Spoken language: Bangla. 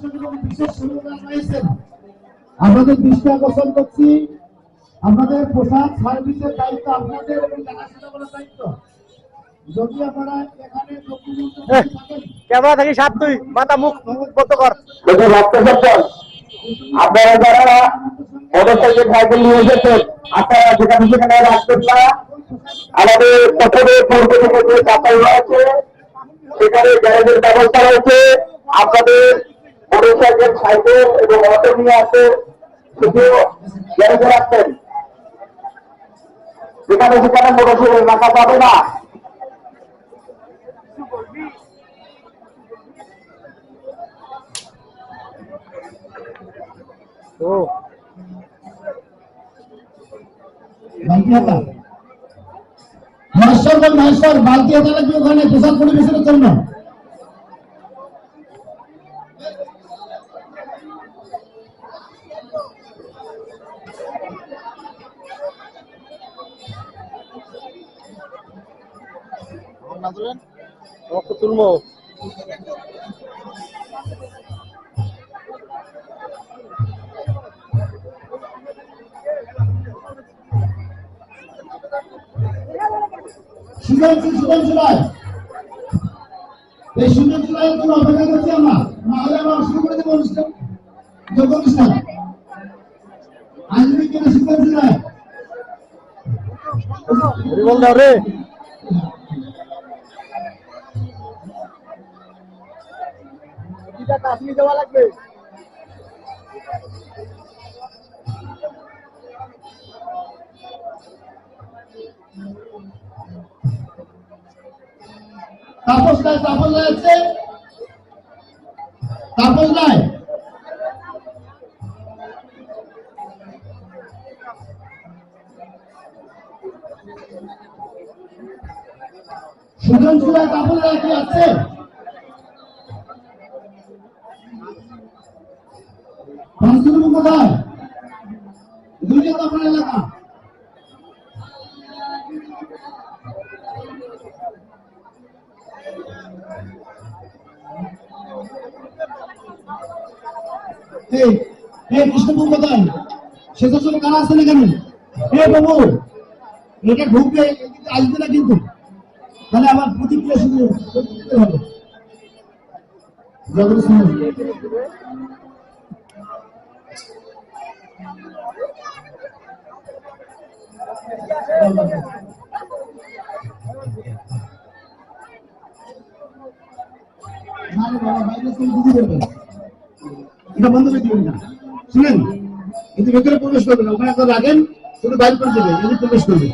বিশেষ সুবিধা আপনাদের দৃষ্টি আকর্ষণ করছি পোশাক সার্ভিসের দায়িত্ব আপনাদের এবং দেখাশোনা করার দায়িত্ব। যদি আপনারা এখানে ক্যামেরা থেকে সাপ তুই মাথা মুখ বন্ধ কর। যদি রক্ত সজ্জন আপনারা যারা মোটরসাইকেল সাইকেল নিয়ে এসেছেন আপনারা যেখানে সেখানে রাখবেন না। আমাদের প্রথমে পূর্ব থেকে যে চাপাই আছে সেখানে গ্যারেজের ব্যবস্থা রয়েছে। আপনাদের অটো যেখানে সেখানে মোটরসাইকেল রাখা যাবে না। মহেশ্বর, বালতি হাতা লাগবে ওখানে পোশাক পরিবেশনের জন্য? রক্ত তুলবো রায় এই রায়ের জন্য অপেক্ষা করছি আমরা না হলে আমরা শুরু করে দেবো অনুষ্ঠান। অনুষ্ঠান। আইনজীবী কেন সুজনশী রায় হরিবল দাও রে। কাশ্মীর দেওয়া লাগবে। তাপস তাপস আছে। রায় সুজনশী রায় তাপস রায় কি আছে? এলাকা। এই এই কৃষ্ণপুর কোথায় আসবে না কিন্তু। তাহলে আমার প্রতিক্রিয়া শুধু বাইরে দিদি করবে। এটা বন্ধ করে দিবেন না। শুনেন, কিন্তু ভেতরে প্রবেশ করবে না। ওখানে রাখেন শুধু বাইরে করে দেবে প্রবেশ করবে।